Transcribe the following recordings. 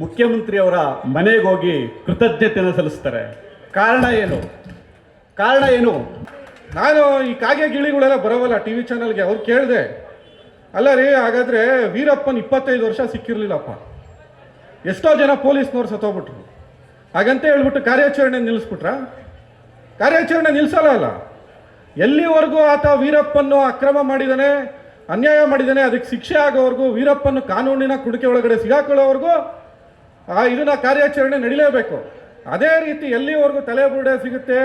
ಮುಖ್ಯಮಂತ್ರಿಯವರ ಮನೆಗೆ ಹೋಗಿ ಕೃತಜ್ಞತೆಯನ್ನು ಸಲ್ಲಿಸ್ತಾರೆ. ಕಾರಣ ಏನು? ಕಾರಣ ಏನು? ನಾನು ಈ ಕಾಗೆ ಗಿಳಿಗಳೆಲ್ಲ ಬರೋವಲ್ಲ ಟಿ ವಿ ಚಾನಲ್ಗೆ ಅವ್ರು ಕೇಳಿದೆ, ಅಲ್ಲ ರೀ, ಹಾಗಾದರೆ ವೀರಪ್ಪನ್ ಇಪ್ಪತ್ತೈದು ವರ್ಷ ಸಿಕ್ಕಿರಲಿಲ್ಲಪ್ಪ. ಎಷ್ಟೋ ಜನ ಪೊಲೀಸ್ನವ್ರು ಸತ್ತೋಗ್ಬಿಟ್ರು. ಹಾಗಂತ ಹೇಳ್ಬಿಟ್ಟು ಕಾರ್ಯಾಚರಣೆ ನಿಲ್ಲಿಸ್ಬಿಟ್ರ? ಕಾರ್ಯಾಚರಣೆ ನಿಲ್ಲಿಸಲ್ಲ ಅಲ್ಲ. ಎಲ್ಲಿವರೆಗೂ ಆತ ವೀರಪ್ಪನ್ನು ಅಕ್ರಮ ಮಾಡಿದಾನೆ, ಅನ್ಯಾಯ ಮಾಡಿದ್ದಾನೆ ಅದಕ್ಕೆ ಶಿಕ್ಷೆ ಆಗೋವರೆಗೂ ವೀರಪ್ಪನ ಕಾನೂನಿನ ಕುಡಿಕೆ ಒಳಗಡೆ ಸಿಗಾಕೊಳ್ಳೋವರೆಗೂ ಆ ಇದನ್ನ ಕಾರ್ಯಾಚರಣೆ ನಡೀಲೇಬೇಕು. ಅದೇ ರೀತಿ ಎಲ್ಲಿವರೆಗೂ ತಲೆಬುರುಡೆ ಸಿಗುತ್ತೆ,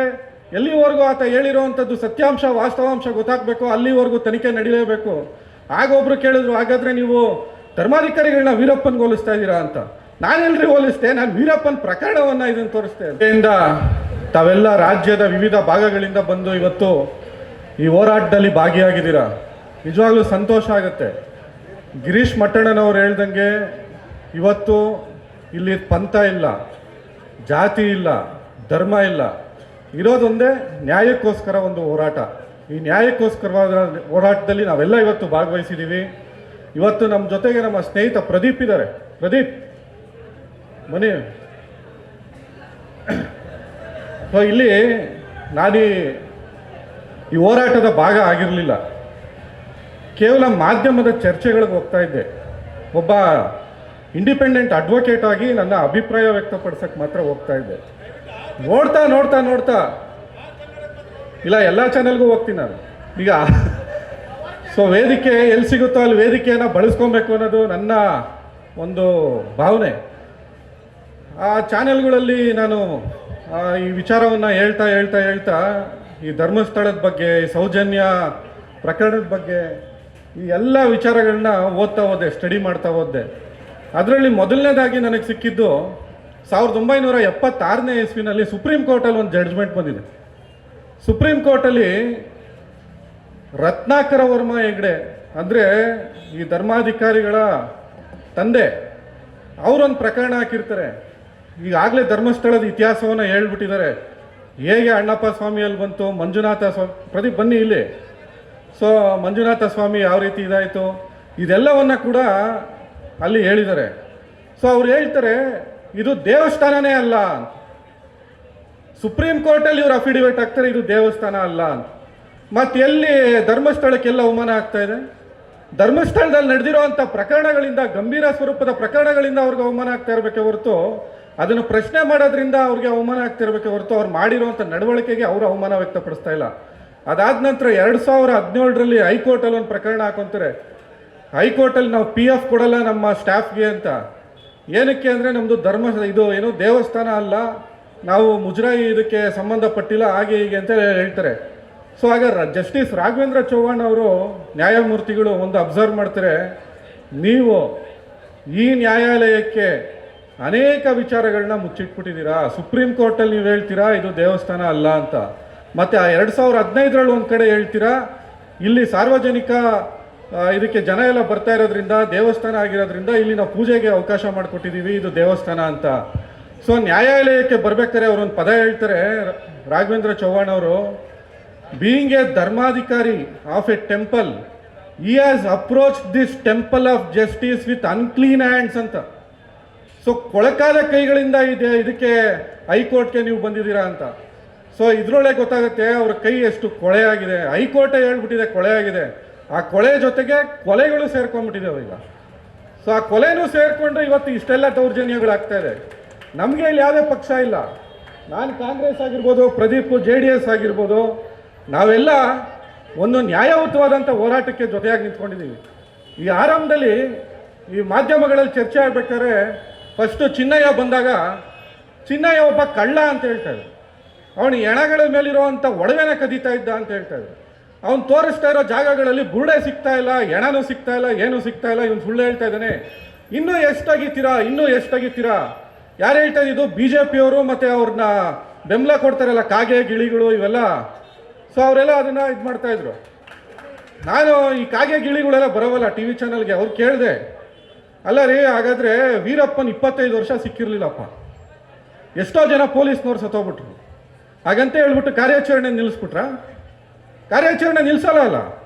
ಎಲ್ಲಿವರೆಗೂ ಆತ ಹೇಳಿರುವಂಥದ್ದು ಸತ್ಯಾಂಶ, ವಾಸ್ತವಾಂಶ ಗೊತ್ತಾಗಬೇಕು, ಅಲ್ಲಿವರೆಗೂ ತನಿಖೆ ನಡೀಲೇಬೇಕು. ಆಗ ಒಬ್ರು ಕೇಳಿದ್ರು, ಹಾಗಾದ್ರೆ ನೀವು ಧರ್ಮಾಧಿಕಾರಿಗಳನ್ನ ವೀರಪ್ಪನ್ಗೆ ಹೋಲಿಸ್ತಾ ಇದ್ದೀರಾ ಅಂತ. ನಾನೆಲ್ರಿ ಹೋಲಿಸ್ತೆ ನಾನು ವೀರಪ್ಪನ್ ಪ್ರಕರಣವನ್ನ ಇದನ್ನು ತೋರಿಸ್ತೆ ಇದರಿಂದ ತಾವೆಲ್ಲ ರಾಜ್ಯದ ವಿವಿಧ ಭಾಗಗಳಿಂದ ಬಂದು ಇವತ್ತು ಈ ಹೋರಾಟದಲ್ಲಿ ಭಾಗಿಯಾಗಿದ್ದೀರಾ? ನಿಜವಾಗ್ಲೂ ಸಂತೋಷ ಆಗುತ್ತೆ. ಗಿರೀಶ್ ಮಟ್ಟಣ್ಣನವ್ರು ಹೇಳ್ದಂಗೆ, ಇವತ್ತು ಇಲ್ಲಿ ಪಂಥ ಇಲ್ಲ, ಜಾತಿ ಇಲ್ಲ, ಧರ್ಮ ಇಲ್ಲ. ಇರೋದೊಂದೇ ನ್ಯಾಯಕ್ಕೋಸ್ಕರ ಒಂದು ಹೋರಾಟ. ಈ ನ್ಯಾಯಕ್ಕೋಸ್ಕರವಾದ ಹೋರಾಟದಲ್ಲಿ ನಾವೆಲ್ಲ ಇವತ್ತು ಭಾಗವಹಿಸಿದ್ದೀವಿ ಇವತ್ತು ನಮ್ಮ ಜೊತೆಗೆ ನಮ್ಮ ಸ್ನೇಹಿತ ಪ್ರದೀಪ್ ಇದ್ದಾರೆ. ಪ್ರದೀಪ್ ಮನೆ ಸೊ ಇಲ್ಲಿ ನಾನು ಈ- ಹೋರಾಟದ ಭಾಗ ಆಗಿರಲಿಲ್ಲ. ಕೇವಲ ಮಾಧ್ಯಮದ ಚರ್ಚೆಗಳಿಗೆ ಹೋಗ್ತಾ ಇದ್ದೆ. ಒಬ್ಬ ಇಂಡಿಪೆಂಡೆಂಟ್ ಅಡ್ವೊಕೇಟ್ ಆಗಿ ನನ್ನ ಅಭಿಪ್ರಾಯ ವ್ಯಕ್ತಪಡಿಸಕ್ಕೆ ಮಾತ್ರ ಹೋಗ್ತಾ ಇದ್ದೆ. ನೋಡ್ತಾ ನೋಡ್ತಾ ನೋಡ್ತಾ. ಇಲ್ಲ, ಎಲ್ಲ ಚಾನೆಲ್ಗೂ ಹೋಗ್ತೀನಿ ನಾನು. ಈಗ ಸೊ ವೇದಿಕೆ ಎಲ್ಲಿ ಸಿಗುತ್ತೋ ಅಲ್ಲಿ ವೇದಿಕೆಯನ್ನು ಬಳಸ್ಕೊಬೇಕು ಅನ್ನೋದು ನನ್ನ ಒಂದು ಭಾವನೆ. ಆ ಚಾನೆಲ್ಗಳಲ್ಲಿ ನಾನು ಈ ವಿಚಾರವನ್ನು ಹೇಳ್ತಾ ಹೇಳ್ತಾ ಹೇಳ್ತಾ, ಈ ಧರ್ಮಸ್ಥಳದ ಬಗ್ಗೆ ಸೌಜನ್ಯ ಪ್ರಕರಣದ ಬಗ್ಗೆ, ಈ ಎಲ್ಲ ವಿಚಾರಗಳನ್ನ ಓದ್ತಾ ಹೋದೆ ಸ್ಟಡಿ ಮಾಡ್ತಾ ಹೋದೆ. ಅದರಲ್ಲಿ ಮೊದಲನೇದಾಗಿ ನನಗೆ ಸಿಕ್ಕಿದ್ದು ಸಾವಿರದ ಒಂಬೈನೂರ ಎಪ್ಪತ್ತಾರನೇ ಇಸ್ವಿನಲ್ಲಿ ಸುಪ್ರೀಂ ಕೋರ್ಟಲ್ಲಿ ಒಂದು ಜಡ್ಜ್ಮೆಂಟ್ ಬಂದಿದೆ. ಸುಪ್ರೀಂ ಕೋರ್ಟಲ್ಲಿ ರತ್ನಾಕರ ವರ್ಮ ಹೆಗ್ಡೆ, ಅಂದರೆ ಈ ಧರ್ಮಾಧಿಕಾರಿಗಳ ತಂದೆ, ಅವರೊಂದು ಪ್ರಕರಣ ಹಾಕಿರ್ತಾರೆ. ಈಗಾಗಲೇ ಧರ್ಮಸ್ಥಳದ ಇತಿಹಾಸವನ್ನು ಹೇಳ್ಬಿಟ್ಟಿದ್ದಾರೆ. ಹೇಗೆ ಅಣ್ಣಪ್ಪ ಸ್ವಾಮಿಯಲ್ಲಿ ಬಂತು, ಮಂಜುನಾಥ ಸ್ವಾಮಿ, ಪ್ರದೀಪ್ ಬನ್ನಿ ಇಲ್ಲಿ. ಸೊ ಮಂಜುನಾಥ ಸ್ವಾಮಿ ಯಾವ ರೀತಿ ಇದಾಯಿತು? ಇದೆಲ್ಲವನ್ನು ಕೂಡ ಅಲ್ಲಿ ಹೇಳಿದ್ದಾರೆ. ಸೊ ಅವ್ರು ಹೇಳ್ತಾರೆ, ಇದು ದೇವಸ್ಥಾನನೇ ಅಲ್ಲ ಸುಪ್ರೀಂ ಕೋರ್ಟಲ್ಲಿ ಇವರು ಅಫಿಡವಿಟ್ ಆಗ್ತಾರೆ ಇದು ದೇವಸ್ಥಾನ ಅಲ್ಲ ಅಂತ. ಮತ್ತೆ ಎಲ್ಲಿ ಧರ್ಮಸ್ಥಳಕ್ಕೆಲ್ಲ ಅವಮಾನ ಆಗ್ತಾ ಇದೆ? ಧರ್ಮಸ್ಥಳದಲ್ಲಿ ನಡೆದಿರುವಂಥ ಪ್ರಕರಣಗಳಿಂದ, ಗಂಭೀರ ಸ್ವರೂಪದ ಪ್ರಕರಣಗಳಿಂದ ಅವ್ರಿಗೆ ಅವಮಾನ ಆಗ್ತಾ ಇರಬೇಕೆ ಹೊರತು, ಅದನ್ನು ಪ್ರಶ್ನೆ ಮಾಡೋದ್ರಿಂದ ಅವ್ರಿಗೆ ಅವಮಾನ ಆಗ್ತಾ ಇರಬೇಕೆ ಹೊರತು ಅವ್ರು ಮಾಡಿರುವಂಥ ನಡವಳಿಕೆಗೆ ಅವರು ಅವಮಾನ ವ್ಯಕ್ತಪಡಿಸ್ತಾ ಇಲ್ಲ. ಅದಾದ ನಂತರ ಎರಡು ಸಾವಿರ ಹದಿನೇಳರಲ್ಲಿ ಹೈಕೋರ್ಟಲ್ಲಿ ಒಂದು ಪ್ರಕರಣ ಹಾಕೊಂತಾರೆ. ಹೈಕೋರ್ಟಲ್ಲಿ ನಾವು ಪಿ ಎಫ್ ಕೊಡಲ್ಲ ನಮ್ಮ ಸ್ಟಾಫ್ಗೆ ಅಂತ. ಏನಕ್ಕೆ ಅಂದರೆ ನಮ್ಮದು ಧರ್ಮ ಇದು ಏನು ದೇವಸ್ಥಾನ ಅಲ್ಲ. ನಾವು ಮುಜರಾಯಿ ಇದಕ್ಕೆ ಸಂಬಂಧಪಟ್ಟಿಲ್ಲ, ಹಾಗೆ ಹೀಗೆ ಅಂತ ಹೇಳ್ತಾರೆ. ಸೊ ಆಗ ಜಸ್ಟಿಸ್ ರಾಘವೇಂದ್ರ ಚೌಹಾಣ್ ಅವರು ನ್ಯಾಯಮೂರ್ತಿಗಳು ಒಂದು ಅಬ್ಸರ್ವ್ ಮಾಡ್ತಾರೆ. ನೀವು ಈ ನ್ಯಾಯಾಲಯಕ್ಕೆ ಅನೇಕ ವಿಚಾರಗಳನ್ನ ಮುಚ್ಚಿಟ್ಬಿಟ್ಟಿದ್ದೀರಾ? ಸುಪ್ರೀಂ ಕೋರ್ಟಲ್ಲಿ ನೀವು ಹೇಳ್ತೀರಾ, ಇದು ದೇವಸ್ಥಾನ ಅಲ್ಲ ಅಂತ. ಮತ್ತು ಆ ಎರಡು ಸಾವಿರದ ಹದಿನೈದರಲ್ಲಿ ಒಂದು ಕಡೆ ಹೇಳ್ತೀರಾ, ಇಲ್ಲಿ ಸಾರ್ವಜನಿಕ ಇದಕ್ಕೆ ಜನ ಎಲ್ಲ ಬರ್ತಾ ಇರೋದ್ರಿಂದ, ದೇವಸ್ಥಾನ ಆಗಿರೋದ್ರಿಂದ ಇಲ್ಲಿ ನಾವು ಪೂಜೆಗೆ ಅವಕಾಶ ಮಾಡಿಕೊಟ್ಟಿದ್ದೀವಿ, ಇದು ದೇವಸ್ಥಾನ ಅಂತ. ಸೊ ನ್ಯಾಯಾಲಯಕ್ಕೆ ಬರ್ಬೇಕಾದ್ರೆ ಅವರೊಂದು ಪದ ಹೇಳ್ತಾರೆ. ರಾಘವೇಂದ್ರ ಚೌಹಾಣ್ ಅವರು being a Dharmadhikari of a temple he has approach this temple of justice with unclean hands ಅಂತ. ಸೊ ಕೊಳಕಾದ ಕೈಗಳಿಂದ ಇದೆ, ಇದಕ್ಕೆ ಹೈಕೋರ್ಟ್ಗೆ ನೀವು ಬಂದಿದ್ದೀರಾ ಅಂತ. ಸೊ ಇದರೊಳಗೆ ಗೊತ್ತಾಗುತ್ತೆ, ಅವ್ರ ಕೈ ಎಷ್ಟು ಕೊಳೆ ಆಗಿದೆ. ಹೈಕೋರ್ಟೇ ಹೇಳ್ಬಿಟ್ಟಿದೆ, ಕೊಳೆ ಆಗಿದೆ. ಆ ಕೊಳೆ ಜೊತೆಗೆ ಕೊಲೆಗಳು ಸೇರ್ಕೊಂಡ್ಬಿಟ್ಟಿದ್ದಾವೆ ಈಗ. ಸೊ ಆ ಕೊಲೆನೂ ಸೇರಿಕೊಂಡು ಇವತ್ತು ಇಷ್ಟೆಲ್ಲ ದೌರ್ಜನ್ಯಗಳಾಗ್ತಾ ಇದೆ. ನಮಗೆ ಇಲ್ಲಿ ಯಾವುದೇ ಪಕ್ಷ ಇಲ್ಲ. ನಾನು ಕಾಂಗ್ರೆಸ್ ಆಗಿರ್ಬೋದು, ಪ್ರದೀಪ್, ಜೆ ಡಿ ಎಸ್ ಆಗಿರ್ಬೋದು, ನಾವೆಲ್ಲ ಒಂದು ನ್ಯಾಯಯುತವಾದಂಥ ಹೋರಾಟಕ್ಕೆ ಜೊತೆಯಾಗಿ ನಿಂತ್ಕೊಂಡಿದ್ದೀವಿ. ಈ ಆರಂಭದಲ್ಲಿ ಈ ಮಾಧ್ಯಮಗಳಲ್ಲಿ ಚರ್ಚೆ ಆಗಬೇಕಾದ್ರೆ ಫಸ್ಟು ಚಿನ್ನಯ್ಯ ಬಂದಾಗ, ಚಿನ್ನಯ್ಯ ಒಬ್ಬ ಕಳ್ಳ ಅಂತ ಹೇಳ್ತಾ ಇದ್ದರು ಅವನು ಎಣಗಳ ಮೇಲಿರುವಂಥ ಒಡವೆನ ಕದೀತಾ ಇದ್ದ ಅಂತ ಹೇಳ್ತಾರೆ ಅವ್ನು ತೋರಿಸ್ತಾ ಇರೋ ಜಾಗಗಳಲ್ಲಿ ಬುರುಡೆ ಸಿಗ್ತಾ ಇಲ್ಲ ಎಣನೂ ಸಿಗ್ತಾ ಇಲ್ಲ, ಏನೂ ಸಿಗ್ತಾ ಇಲ್ಲ, ಇವನು ಸುಳ್ಳು ಹೇಳ್ತಾ ಇದ್ದಾನೆ. ಇನ್ನೂ ಎಷ್ಟಾಗಿತ್ತೀರಾ? ಇನ್ನೂ ಎಷ್ಟಾಗಿತ್ತೀರಾ? ಯಾರು ಹೇಳ್ತಾ ಇದ್ದು ಬಿ ಜೆ ಪಿಯವರು ಮತ್ತು ಅವ್ರನ್ನ ಬೆಂಬಲ ಕೊಡ್ತಾರಲ್ಲ, ಕಾಗೆ, ಗಿಳಿಗಳು ಇವೆಲ್ಲ. ಸೊ ಅವರೆಲ್ಲ ಅದನ್ನ ಇದು ಮಾಡ್ತಾ ಇದ್ರು. ನಾನು ಈ ಕಾಗೆ, ಗಿಳಿಗಳೆಲ್ಲ ಬರೋವಲ್ಲ ಟಿ ವಿ ಚಾನಲ್ಗೆ, ಅವ್ರು ಕೇಳಿದೆ. ಅಲ್ಲ ರೀ, ಹಾಗಾದ್ರೆ ವೀರಪ್ಪನ್ ಇಪ್ಪತ್ತೈದು ವರ್ಷ ಸಿಕ್ಕಿರಲಿಲ್ಲಪ್ಪ. ಎಷ್ಟೋ ಜನ ಪೊಲೀಸ್ನವ್ರು ಸತ್ತೋಗ್ಬಿಟ್ರು. ಹಾಗಂತ ಹೇಳ್ಬಿಟ್ಟು ಕಾರ್ಯಾಚರಣೆ ನಿಲ್ಲಿಸ್ಬಿಟ್ರ? ಕಾರ್ಯಾಚರಣೆ ನಿಲ್ಲಿಸಲ್ಲ ಅಲ್ಲ.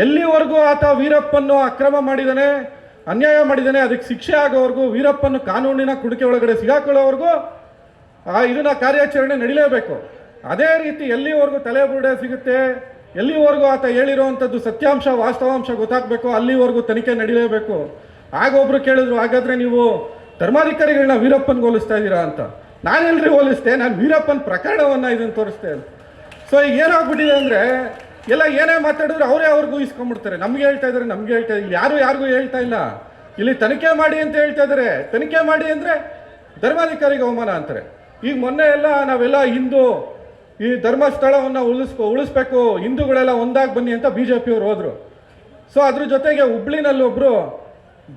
ಎಲ್ಲಿವರೆಗೂ ಆತ ವೀರಪ್ಪನ್ನು ಅಕ್ರಮ ಮಾಡಿದ್ದಾನೆ ಅನ್ಯಾಯ ಮಾಡಿದ್ದಾನೆ ಅದಕ್ಕೆ ಶಿಕ್ಷೆ ಆಗೋವರೆಗೂ ವೀರಪ್ಪನ್ನು ಕಾನೂನಿನ ಕುಡಿಕೆ ಒಳಗಡೆ ಸಿಗಾಕೊಳ್ಳೋವರೆಗೂ, ಆ, ಇದನ್ನ ಕಾರ್ಯಾಚರಣೆ ನಡೀಲೇಬೇಕು. ಅದೇ ರೀತಿ ಎಲ್ಲಿವರೆಗೂ ತಲೆಬುರುಡೆ ಸಿಗುತ್ತೆ, ಎಲ್ಲಿವರೆಗೂ ಆತ ಹೇಳಿರುವಂಥದ್ದು ಸತ್ಯಾಂಶ, ವಾಸ್ತವಾಂಶ ಗೊತ್ತಾಗಬೇಕು, ಅಲ್ಲಿವರೆಗೂ ತನಿಖೆ ನಡೀಲೇಬೇಕು. ಆಗ ಒಬ್ರು ಕೇಳಿದ್ರು, ಹಾಗಾದ್ರೆ ನೀವು ಧರ್ಮಾಧಿಕಾರಿಗಳನ್ನ ವೀರಪ್ಪನ್ಗೆ ಹೋಲಿಸ್ತಾ ಇದ್ದೀರಾ? ಅಂತ. ನಾನು ಎಲ್ರಿ ಹೋಲಿಸ್ತೆ ನಾನು ವೀರಪ್ಪನ ಪ್ರಕರಣವನ್ನು ಇದನ್ನು ತೋರಿಸ್ತೇನೆ ಸೊ ಈಗ ಏನಾಗ್ಬಿಟ್ಟಿದೆ ಅಂದರೆ, ಎಲ್ಲ ಏನೇ ಮಾತಾಡಿದ್ರು ಅವರೇ ಅವ್ರಿಗೂ ಇಸ್ಕೊಂಡ್ಬಿಡ್ತಾರೆ. ನಮ್ಗೆ ಹೇಳ್ತಾ ಇದ್ದಾರೆ, ನಮ್ಗೆ ಹೇಳ್ತಾ ಇಲ್ಲ ಯಾರು ಯಾರಿಗೂ ಹೇಳ್ತಾ ಇಲ್ಲ. ಇಲ್ಲಿ ತನಿಖೆ ಮಾಡಿ ಅಂತ ಹೇಳ್ತಾ ಇದ್ದಾರೆ. ತನಿಖೆ ಮಾಡಿ ಅಂದರೆ ಧರ್ಮಾಧಿಕಾರಿಗೆ ಅವಮಾನ ಅಂತಾರೆ. ಈಗ ಮೊನ್ನೆ ಎಲ್ಲ ನಾವೆಲ್ಲ ಹಿಂದೂ, ಈ ಧರ್ಮಸ್ಥಳವನ್ನು ಉಳಿಸ್ಕೊ, ಉಳಿಸ್ಬೇಕು. ಹಿಂದೂಗಳೆಲ್ಲ ಒಂದಾಗಿ ಬನ್ನಿ ಅಂತ ಬಿ ಜೆ ಪಿಯವ್ರು ಹೋದ್ರು. ಸೊ ಅದ್ರ ಜೊತೆಗೆ ಹುಬ್ಳಿನಲ್ಲಿ ಒಬ್ರು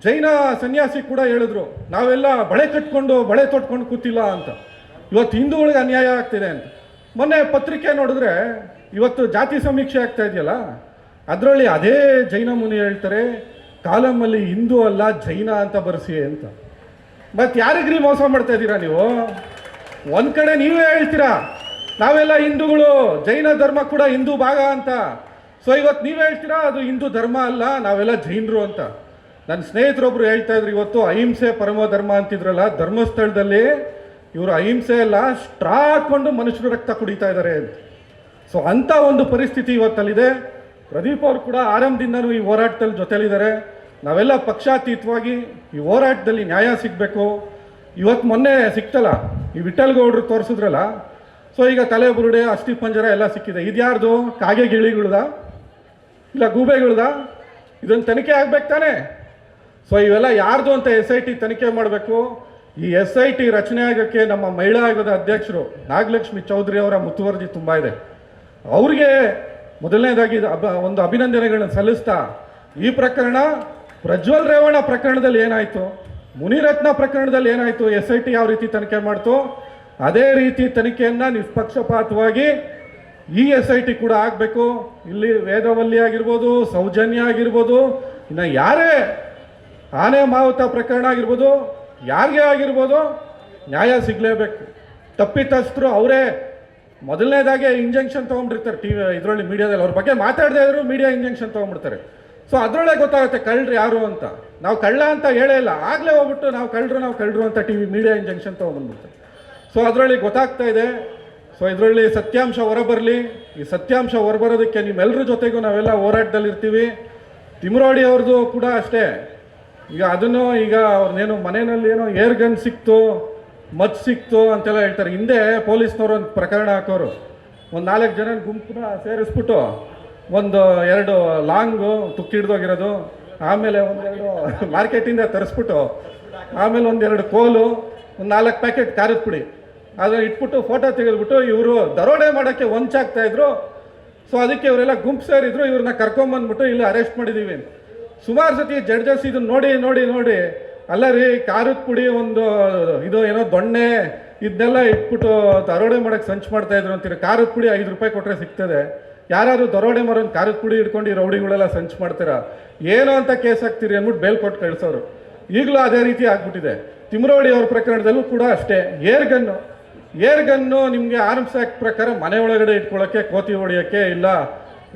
ಜೈನ ಸನ್ಯಾಸಿ ಕೂಡ ಹೇಳಿದ್ರು. ನಾವೆಲ್ಲ ಬಳೆ ಕಟ್ಕೊಂಡು, ಬಳೆ ತೊಟ್ಕೊಂಡು ಕೂತಿಲ್ಲ ಅಂತ. ಇವತ್ತು ಹಿಂದೂಗಳಿಗೆ ಅನ್ಯಾಯ ಆಗ್ತಿದೆ ಅಂತ. ಮೊನ್ನೆ ಪತ್ರಿಕೆ ನೋಡಿದ್ರೆ ಇವತ್ತು ಜಾತಿ ಸಮೀಕ್ಷೆ ಆಗ್ತಾ ಇದೆಯಲ್ಲ, ಅದರಲ್ಲಿ ಅದೇ ಜೈನ ಮುನಿ ಹೇಳ್ತಾರೆ, ಕಾಲಮಲ್ಲಿ ಹಿಂದೂ ಅಲ್ಲ, ಜೈನ ಅಂತ ಬರ್ಸಿ ಅಂತ. ಮತ್ತೆ ಯಾರಿಗ್ರಿ ಮೋಸ ಮಾಡ್ತಾ ಇದ್ದೀರಾ ನೀವು? ಒಂದ್ ಕಡೆ ನೀವೇ ಹೇಳ್ತೀರಾ, ನಾವೆಲ್ಲ ಹಿಂದೂಗಳು, ಜೈನ ಧರ್ಮ ಕೂಡ ಹಿಂದೂ ಭಾಗ ಅಂತ. ಸೊ ಇವತ್ತು ನೀವೇ ಹೇಳ್ತೀರಾ, ಅದು ಹಿಂದೂ ಧರ್ಮ ಅಲ್ಲ, ನಾವೆಲ್ಲ ಜೈನರು ಅಂತ. ನನ್ನ ಸ್ನೇಹಿತರೊಬ್ರು ಹೇಳ್ತಾ ಇದ್ರು ಇವತ್ತು, ಅಹಿಂಸೆ ಪರಮ ಧರ್ಮ ಅಂತಿದ್ರಲ್ಲ, ಧರ್ಮಸ್ಥಳದಲ್ಲಿ ಇವರು ಅಹಿಂಸೆ ಎಲ್ಲ ಸ್ಟ್ರಾ ಹಾಕೊಂಡು ಮನುಷ್ಯರು ರಕ್ತ ಕುಡಿತಾ ಇದ್ದಾರೆ. ಸೊ ಅಂಥ ಒಂದು ಪರಿಸ್ಥಿತಿ ಇವತ್ತಲ್ಲಿದೆ. ಪ್ರದೀಪ್ ಅವರು ಕೂಡ ಆರಂಭದಿಂದನೂ ಈ ಹೋರಾಟದಲ್ಲಿ ಜೊತೆಲಿದ್ದಾರೆ ನಾವೆಲ್ಲ ಪಕ್ಷಾತೀತವಾಗಿ ಈ ಹೋರಾಟದಲ್ಲಿ ನ್ಯಾಯ ಸಿಗಬೇಕು. ಇವತ್ತು ಮೊನ್ನೆ ಸಿಕ್ತಲ್ಲ, ಈ ವಿಠಲ್ ಗೌಡ್ರು ತೋರಿಸಿದ್ರಲ್ಲ. ಸೊ ಈಗ ತಲೆ ಬುರುಡೆ, ಅಸ್ಥಿ ಪಂಜರ ಎಲ್ಲ ಸಿಕ್ಕಿದೆ. ಇದ್ಯಾರ್ದು? ಕಾಗೆ ಗಿಳಿಗಳ್ದ? ಇಲ್ಲ ಗೂಬೆಗಳ್ದ? ಇದೊಂದು ತನಿಖೆ ಆಗ್ಬೇಕು ತಾನೇ? ಸೊ ಇವೆಲ್ಲ ಯಾರ್ದು ಅಂತ ಎಸ್ ಐ ಟಿ ತನಿಖೆ ಮಾಡಬೇಕು? ಈ ಎಸ್ ಐ ಟಿ ರಚನೆ ಆಗೋಕ್ಕೆ ನಮ್ಮ ಮಹಿಳಾ ಆಯೋಗದ ಅಧ್ಯಕ್ಷರು ನಾಗಲಕ್ಷ್ಮಿ ಚೌಧರಿ ಅವರ ಮುತುವರ್ಜಿ ತುಂಬ ಇದೆ. ಅವ್ರಿಗೆ ಮೊದಲನೇದಾಗಿ ಅಭ ಒಂದು ಅಭಿನಂದನೆಗಳನ್ನ ಸಲ್ಲಿಸ್ತಾ ಈ ಪ್ರಕರಣ ಪ್ರಜ್ವಲ್ ರೇವಣ್ಣ ಪ್ರಕರಣದಲ್ಲಿ ಏನಾಯಿತು, ಮುನಿರತ್ನ ಪ್ರಕರಣದಲ್ಲಿ ಏನಾಯಿತು ಎಸ್ ಐ ಟಿ ಯಾವ ರೀತಿ ತನಿಖೆ ಮಾಡ್ತು, ಅದೇ ರೀತಿ ತನಿಖೆಯನ್ನು ನಿಷ್ಪಕ್ಷಪಾತವಾಗಿ ಈ ಎಸ್ ಐ ಟಿ ಕೂಡ ಆಗಬೇಕು. ಇಲ್ಲಿ ವೇದವಲ್ಲಿ ಆಗಿರ್ಬೋದು, ಸೌಜನ್ಯ ಆಗಿರ್ಬೋದು, ಇನ್ನು ಯಾರೇ ಆನೆ ಮಾವುತ ಪ್ರಕರಣ ಆಗಿರ್ಬೋದು ಯಾರಿಗೆ ಆಗಿರ್ಬೋದು? ನ್ಯಾಯ ಸಿಗಲೇಬೇಕು. ತಪ್ಪಿತಸ್ಥರು ಅವರೇ ಮೊದಲನೇದಾಗೆ ಇಂಜೆಕ್ಷನ್ ತೊಗೊಂಡಿರ್ತಾರೆ ಟಿ ವಿ ಇದರಲ್ಲಿ ಮೀಡಿಯಾದಲ್ಲಿ ಅವ್ರ ಬಗ್ಗೆ ಮಾತಾಡದೇ ಇದ್ರು ಮೀಡಿಯಾ ಇಂಜೆಕ್ಷನ್ ತೊಗೊಂಡ್ಬಿಡ್ತಾರೆ. ಸೊ ಅದರೊಳಗೆ ಗೊತ್ತಾಗುತ್ತೆ ಕಳ್ಳರು ಯಾರು ಅಂತ. ನಾವು ಕಳ್ಳ ಅಂತ ಹೇಳೇ ಇಲ್ಲ. ಆಗಲೇ ಹೋಗ್ಬಿಟ್ಟು ನಾವು ಕಳ್ಳರು ನಾವು ಕಳ್ಳರು ಅಂತ ಟಿ ವಿ ಮೀಡಿಯಾ ಇಂಜೆಕ್ಷನ್ ತೊಗೊಂಡ್ಬಿಡ್ತಾರೆ ಸೊ ಅದರಲ್ಲಿ ಗೊತ್ತಾಗ್ತಾ ಇದೆ. ಸೊ ಇದರಲ್ಲಿ ಸತ್ಯಾಂಶ ಹೊರಬರಲಿ. ಈ ಸತ್ಯಾಂಶ ಹೊರಬರೋದಕ್ಕೆ ನಿಮ್ಮೆಲ್ಲರ ಜೊತೆಗೂ ನಾವೆಲ್ಲ ಹೋರಾಟದಲ್ಲಿರ್ತೀವಿ. ತಿಮ್ರೋಡಿ ಅವ್ರದ್ದು ಕೂಡ ಅಷ್ಟೇ. ಈಗ ಅದನ್ನು ಈಗ ಅವ್ರನ್ನೇನು ಮನೆಯಲ್ಲಿ ಏನೋ ಏರ್ ಗನ್ ಸಿಕ್ತು ಮದ್ದು ಸಿಕ್ತು ಅಂತೆಲ್ಲ ಹೇಳ್ತಾರೆ. ಹಿಂದೆ ಪೊಲೀಸ್ನವ್ರು ಒಂದು ಪ್ರಕರಣ ಹಾಕೋರು. ಒಂದು ನಾಲ್ಕು ಜನ ಗುಂಪನ್ನ ಸೇರಿಸ್ಬಿಟ್ಟು ಒಂದು ಎರಡು ಲಾಂಗು ತುಕ್ಕಿಡ್ದೋಗಿರೋದು ಆಮೇಲೆ ಒಂದೆರಡು ಮಾರ್ಕೆಟಿಂದ ತರಿಸ್ಬಿಟ್ಟು, ಆಮೇಲೆ ಒಂದೆರಡು ಕೋಲು, ಒಂದು ನಾಲ್ಕು ಪ್ಯಾಕೆಟ್ ಖಾರದ ಪುಡಿ. ಅದನ್ನು ಇಟ್ಬಿಟ್ಟು ಫೋಟೋ ತೆಗೆದ್ಬಿಟ್ಟು ಇವರು ದರೋಡೆ ಮಾಡೋಕ್ಕೆ ಹೊಂಚಾಗ್ತಾಯಿದ್ರು ಸೊ ಅದಕ್ಕೆ ಇವರೆಲ್ಲ ಗುಂಪು ಸೇರಿದ್ರು, ಇವ್ರನ್ನ ಕರ್ಕೊಂಬಂದ್ಬಿಟ್ಟು ಇಲ್ಲಿ ಅರೆಸ್ಟ್ ಮಾಡಿದ್ದೀವಿ ಸುಮಾರು ಸತಿ ಜಡ್ಜಸ್ ಇದನ್ನ ನೋಡಿ ನೋಡಿ ನೋಡಿ. ಅಲ್ಲ ರೀ ಖಾರದ ಪುಡಿ ಒಂದು, ಇದು ಏನೋ ದೊಣ್ಣೆ ಇದನ್ನೆಲ್ಲ ಇಟ್ಬಿಟ್ಟು ದರೋಡೆ ಮಾಡೋಕ್ಕೆ ಸಂಚು ಮಾಡ್ತಾ ಇದ್ರು ಅಂತೀರಿ. ಖಾರದ ಪುಡಿ ಐದು ರೂಪಾಯಿ ಕೊಟ್ಟರೆ ಸಿಗ್ತದೆ. ಯಾರಾದರೂ ದರೋಡೆ ಮರೋನ್ ಖಾರದ ಪುಡಿ ಇಟ್ಕೊಂಡು ಈ ರೌಡಿಗಳೆಲ್ಲ ಸಂಚು ಮಾಡ್ತೀರಾ? ಏನೋ ಅಂತ ಕೇಸ್ ಹಾಕ್ತೀರಿ ಅಂದ್ಬಿಟ್ಟು ಬೇಲ್ ಕೊಟ್ಟು ಕಳಿಸೋರು. ಈಗಲೂ ಅದೇ ರೀತಿ ಆಗ್ಬಿಟ್ಟಿದೆ. ತಿಮ್ರೋಡಿ ಅವ್ರ ಪ್ರಕರಣದಲ್ಲೂ ಕೂಡ ಅಷ್ಟೇ. ಏರ್ ಗನ್ನು ಏರ್ ಗನ್ನು ನಿಮಗೆ ಆರ್ಮ್ಸ್ ಆ್ಯಕ್ಟ್ ಪ್ರಕಾರ ಮನೆ ಒಳಗಡೆ ಇಟ್ಕೊಳ್ಳೋಕ್ಕೆ ಕೋತಿ ಹೊಡಿಯೋಕ್ಕೆ ಇಲ್ಲ.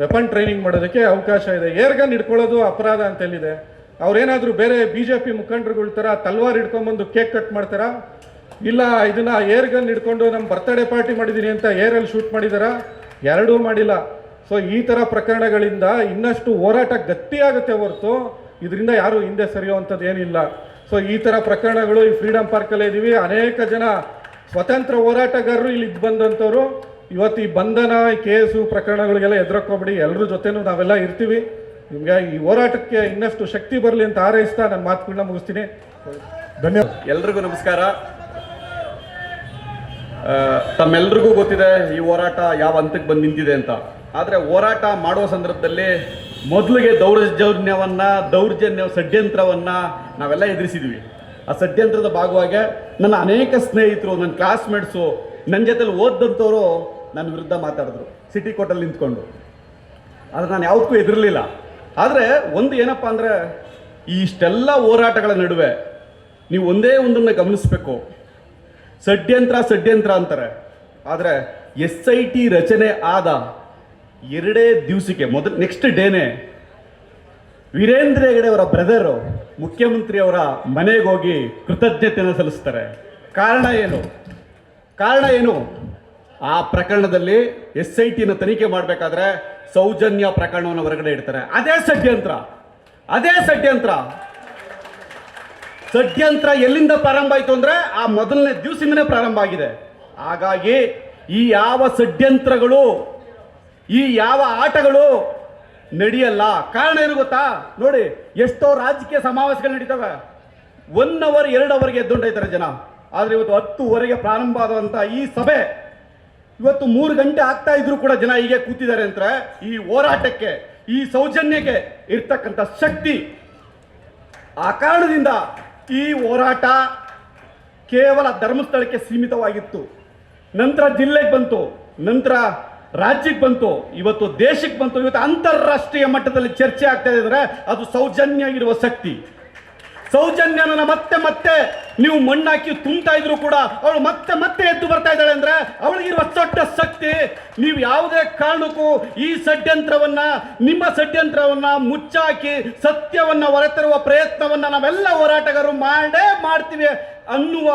ವೆಪನ್ ಟ್ರೈನಿಂಗ್ ಮಾಡೋದಕ್ಕೆ ಅವಕಾಶ ಇದೆ. ಏರ್ ಗನ್ ಇಟ್ಕೊಳ್ಳೋದು ಅಪರಾಧ ಅಂತ ಹೇಳಿದೆ ಅವ್ರೇನಾದರೂ ಬೇರೆ ಬಿ ಜೆ ಪಿ ಮುಖಂಡರುಗಳ ಥರ ತಲ್ವಾರ್ ಹಿಡ್ಕೊಂಬಂದು ಕೇಕ್ ಕಟ್ ಮಾಡ್ತಾರಾ? ಇಲ್ಲ, ಇದನ್ನ ಏರ್ ಗನ್ ಹಿಡ್ಕೊಂಡು ನಮ್ಮ ಬರ್ತಡೇ ಪಾರ್ಟಿ ಮಾಡಿದ್ದೀನಿ ಅಂತ ಏರಲ್ಲಿ ಶೂಟ್ ಮಾಡಿದಾರಾ? ಎರಡೂ ಮಾಡಿಲ್ಲ. ಸೊ, ಈ ಥರ ಪ್ರಕರಣಗಳಿಂದ ಇನ್ನಷ್ಟು ಹೋರಾಟ ಗಟ್ಟಿಯಾಗುತ್ತೆ ಹೊರತು ಇದರಿಂದ ಯಾರು ಹಿಂದೆ ಸರಿಯುವಂಥದ್ದು ಏನಿಲ್ಲ. ಸೊ, ಈ ಥರ ಪ್ರಕರಣಗಳು ಈ ಫ್ರೀಡಮ್ ಪಾರ್ಕಲ್ಲೇ ಇದ್ದೀವಿ. ಅನೇಕ ಜನ ಸ್ವತಂತ್ರ ಹೋರಾಟಗಾರರು ಇಲ್ಲಿ ಬಂದಂಥವ್ರು. ಇವತ್ತು ಈ ಬಂಧನ ಕೇಸು ಪ್ರಕರಣಗಳಿಗೆಲ್ಲ ಎದುರಕ್ಕೋಗ್ಬಿಡಿ ಎಲ್ಲರ ಜೊತೆನೂ ನಾವೆಲ್ಲ ಇರ್ತೀವಿ. ನಿಮಗೆ ಈ ಹೋರಾಟಕ್ಕೆ ಇನ್ನಷ್ಟು ಶಕ್ತಿ ಬರಲಿ ಅಂತ ಆರೈಸ್ತಾ ನನ್ನ ಮಾತುಗಳನ್ನ ಮುಗಿಸ್ತೀನಿ. ಧನ್ಯವಾದ ಎಲ್ರಿಗೂ ನಮಸ್ಕಾರ. ತಮ್ಮೆಲ್ರಿಗೂ ಗೊತ್ತಿದೆ ಈ ಹೋರಾಟ ಯಾವ ಹಂತಕ್ಕೆ ಬಂದು ನಿಂತಿದೆ ಅಂತ. ಆದರೆ ಹೋರಾಟ ಮಾಡುವ ಸಂದರ್ಭದಲ್ಲಿ ಮೊದಲಿಗೆ ದೌರ್ಜನ್ಯವನ್ನು, ದೌರ್ಜನ್ಯ ಷಡ್ಯಂತ್ರವನ್ನು ನಾವೆಲ್ಲ ಎದುರಿಸಿದ್ವಿ. ಆ ಷಡ್ಯಂತ್ರದ ಭಾಗವಾಗಿ ನನ್ನ ಅನೇಕ ಸ್ನೇಹಿತರು, ನನ್ನ ಕ್ಲಾಸ್ಮೇಟ್ಸು ನನ್ನ ಜೊತೆಲಿ ಓದಂಥವರು ನನ್ನ ವಿರುದ್ಧ ಮಾತಾಡಿದ್ರು. ಸಿಟಿ ಕೋರ್ಟಲ್ಲಿ ನಿಂತ್ಕೊಂಡು. ಆದರೆ ನಾನು ಯಾವುದಕ್ಕೂ ಎದುರಲಿಲ್ಲ ಆದರೆ ಒಂದು ಏನಪ್ಪ ಅಂದರೆ, ಈ ಇಷ್ಟೆಲ್ಲ ಹೋರಾಟಗಳ ನಡುವೆ ನೀವು ಒಂದೇ ಒಂದನ್ನು ಗಮನಿಸಬೇಕು. ಷಡ್ಯಂತ್ರ ಷಡ್ಯಂತ್ರ ಅಂತಾರೆ. ಆದರೆ ಎಸ್ ಐ ಟಿ ರಚನೆ ಆದ ಎರಡೇ ದಿವಸಕ್ಕೆ, ಮೊದಲು ನೆಕ್ಸ್ಟ್ ಡೇನೆ ವೀರೇಂದ್ರ ಹೆಗಡೆ ಅವರ ಬ್ರದರು ಮುಖ್ಯಮಂತ್ರಿಯವರ ಮನೆಗೆ ಹೋಗಿ ಕೃತಜ್ಞತೆಯನ್ನು ಸಲ್ಲಿಸ್ತಾರೆ. ಕಾರಣ ಏನು? ಕಾರಣ ಏನು? ಆ ಪ್ರಕರಣದಲ್ಲಿ ಎಸ್ ಐ ಟಿನ ತನಿಖೆ ಮಾಡಬೇಕಾದ್ರೆ ಸೌಜನ್ಯ ಪ್ರಕರಣವನ್ನು ಹೊರಗಡೆ ಇಡ್ತಾರೆ. ಅದೇ ಷಡ್ಯಂತ್ರ. ಅದೇ ಷಡ್ಯಂತ್ರ. ಷಡ್ಯಂತ್ರ ಎಲ್ಲಿಂದ ಪ್ರಾರಂಭ ಆಯಿತು ಅಂದ್ರೆ ಆ ಮೊದಲನೇ ದಿವಸದಿಂದನೇ ಪ್ರಾರಂಭ ಆಗಿದೆ. ಹಾಗಾಗಿ ಈ ಯಾವ ಷಡ್ಯಂತ್ರಗಳು, ಈ ಯಾವ ಆಟಗಳು ನಡೆಯಲ್ಲ. ಕಾರಣ ಏನು ಗೊತ್ತಾ? ನೋಡಿ, ಎಷ್ಟೋ ರಾಜಕೀಯ ಸಮಾವೇಶಗಳು ನಡೀತವೆ. ಒನ್ ಅವರ್ ಎರಡು ಅವರ್ಗೆ ಎದ್ದುಂಡೈತಾರೆ ಜನ. ಆದರೆ ಇವತ್ತು ಹತ್ತುವರೆಗೆ ಪ್ರಾರಂಭ ಆದಂಥ ಈ ಸಭೆ ಇವತ್ತು ಮೂರು ಗಂಟೆ ಆಗ್ತಾ ಇದ್ರು ಕೂಡ ಜನ ಹೀಗೆ ಕೂತಿದ್ದಾರೆ ಅಂತ ಈ ಹೋರಾಟಕ್ಕೆ, ಈ ಸೌಜನ್ಯಕ್ಕೆ ಇರ್ತಕ್ಕಂಥ ಶಕ್ತಿ. ಆ ಕಾರಣದಿಂದ ಈ ಹೋರಾಟ ಕೇವಲ ಧರ್ಮಸ್ಥಳಕ್ಕೆ ಸೀಮಿತವಾಗಿತ್ತು. ನಂತರ ಜಿಲ್ಲೆಗೆ ಬಂತು, ನಂತರ ರಾಜ್ಯಕ್ಕೆ ಬಂತು, ಇವತ್ತು ದೇಶಕ್ಕೆ ಬಂತು, ಇವತ್ತು ಅಂತಾರಾಷ್ಟ್ರೀಯ ಮಟ್ಟದಲ್ಲಿ ಚರ್ಚೆ ಆಗ್ತಾ ಇದ್ರೆ ಅದು ಸೌಜನ್ಯ ಇರುವ ಶಕ್ತಿ. ಸೌಜನ್ಯನ ಮತ್ತೆ ಮತ್ತೆ ನೀವು ಮಣ್ಣಾಕಿ ತುಂಬ್ತಾ ಇದ್ರು ಕೂಡ ಅವಳು ಮತ್ತೆ ಮತ್ತೆ ಎದ್ದು ಬರ್ತಾ ಇದ್ದಾಳೆ ಅಂದ್ರೆ ಅವಳಿಗಿರುವ ದೊಡ್ಡ ಶಕ್ತಿ, ನೀವು ಯಾವುದೇ ಕಾರಣಕ್ಕೂ ಈ ಷಡ್ಯಂತ್ರವನ್ನ, ನಿಮ್ಮ ಷಡ್ಯಂತ್ರವನ್ನ ಮುಚ್ಚಾಕಿ ಸತ್ಯವನ್ನ ಹೊರತರುವ ಪ್ರಯತ್ನವನ್ನ ನಾವೆಲ್ಲ ಹೋರಾಟಗಾರರು ಮಾಡೇ ಮಾಡ್ತೀವಿ ಅನ್ನುವ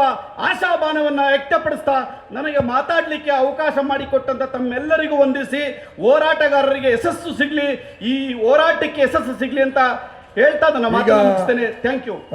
ಆಶಾಭಾನವನ್ನ ವ್ಯಕ್ತಪಡಿಸ್ತಾ ನನಗೆ ಮಾತಾಡಲಿಕ್ಕೆ ಅವಕಾಶ ಮಾಡಿಕೊಟ್ಟಂತ ತಮ್ಮೆಲ್ಲರಿಗೂ ವಂದಿಸಿ, ಹೋರಾಟಗಾರರಿಗೆ ಯಶಸ್ಸು ಸಿಗ್ಲಿ, ಈ ಹೋರಾಟಕ್ಕೆ ಯಶಸ್ಸು ಸಿಗ್ಲಿ ಅಂತ ಹೇಳ್ತಾ ನನ್ನ ಮಾತನ್ನು ಈಗ- ಮುಗಿಸ್ತೇನೆ. Thank you